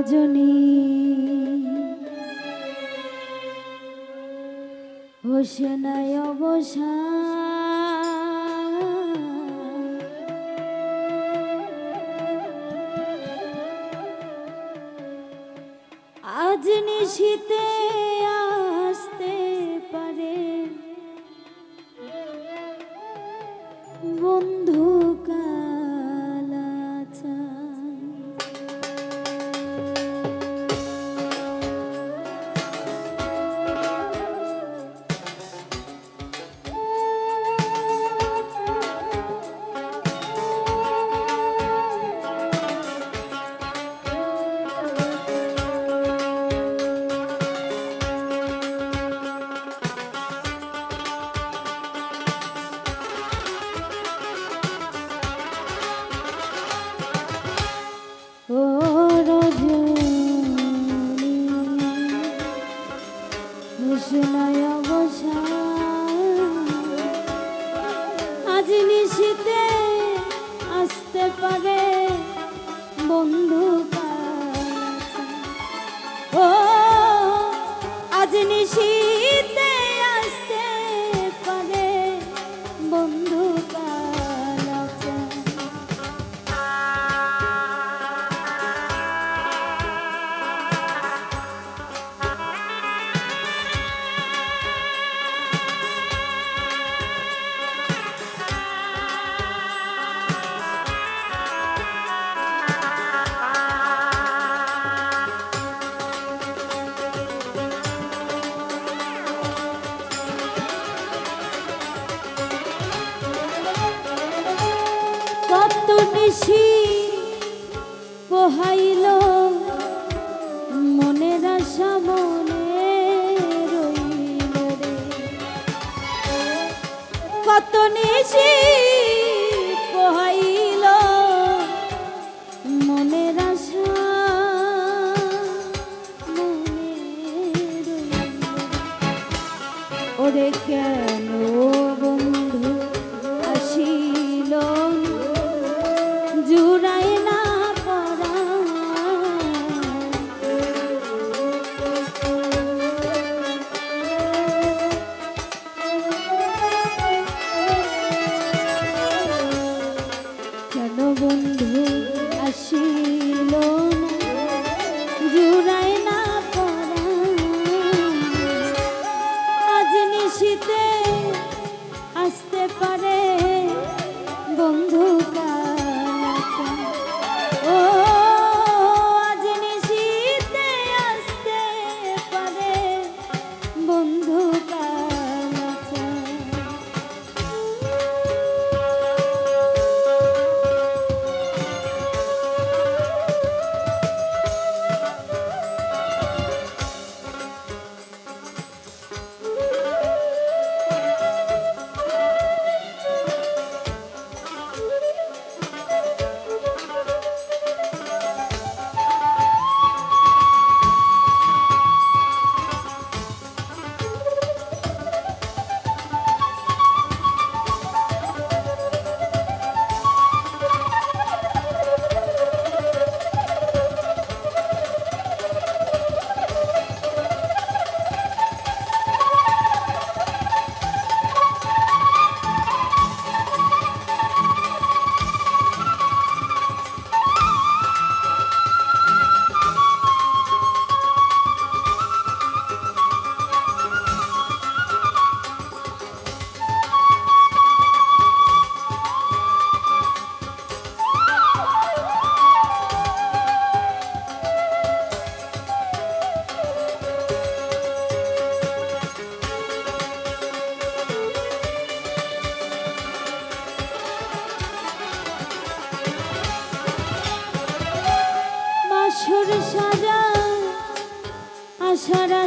রজনী। হোসেনায় অবসা আজ নিশিতে 一起 নিশি পোহাইল। মনে আশা মনে রইল রে। কত নিশি পোহাইল। মনে রইল ওরে কেন বন্ধু?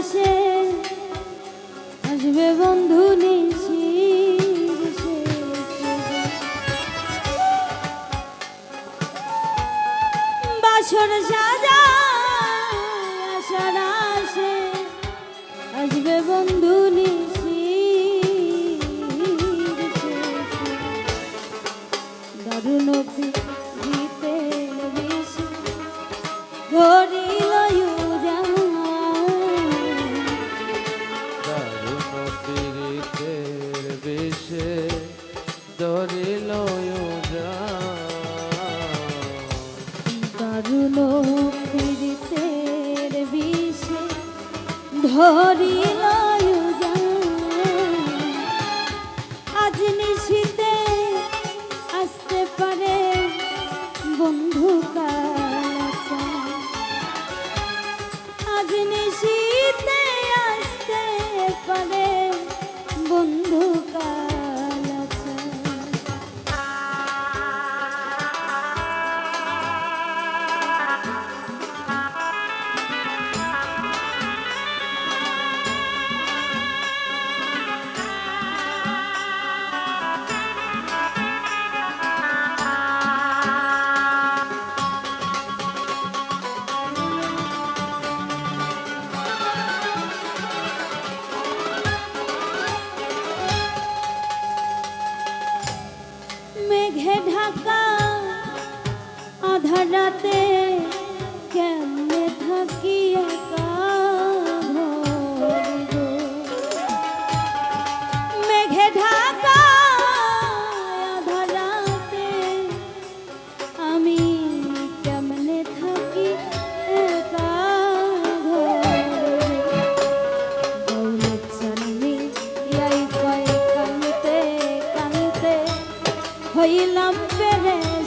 Hashem. ধরিল দারুণ পীড়িতের বিষে ধরিল मेघे ढाका आधा राते ফেলে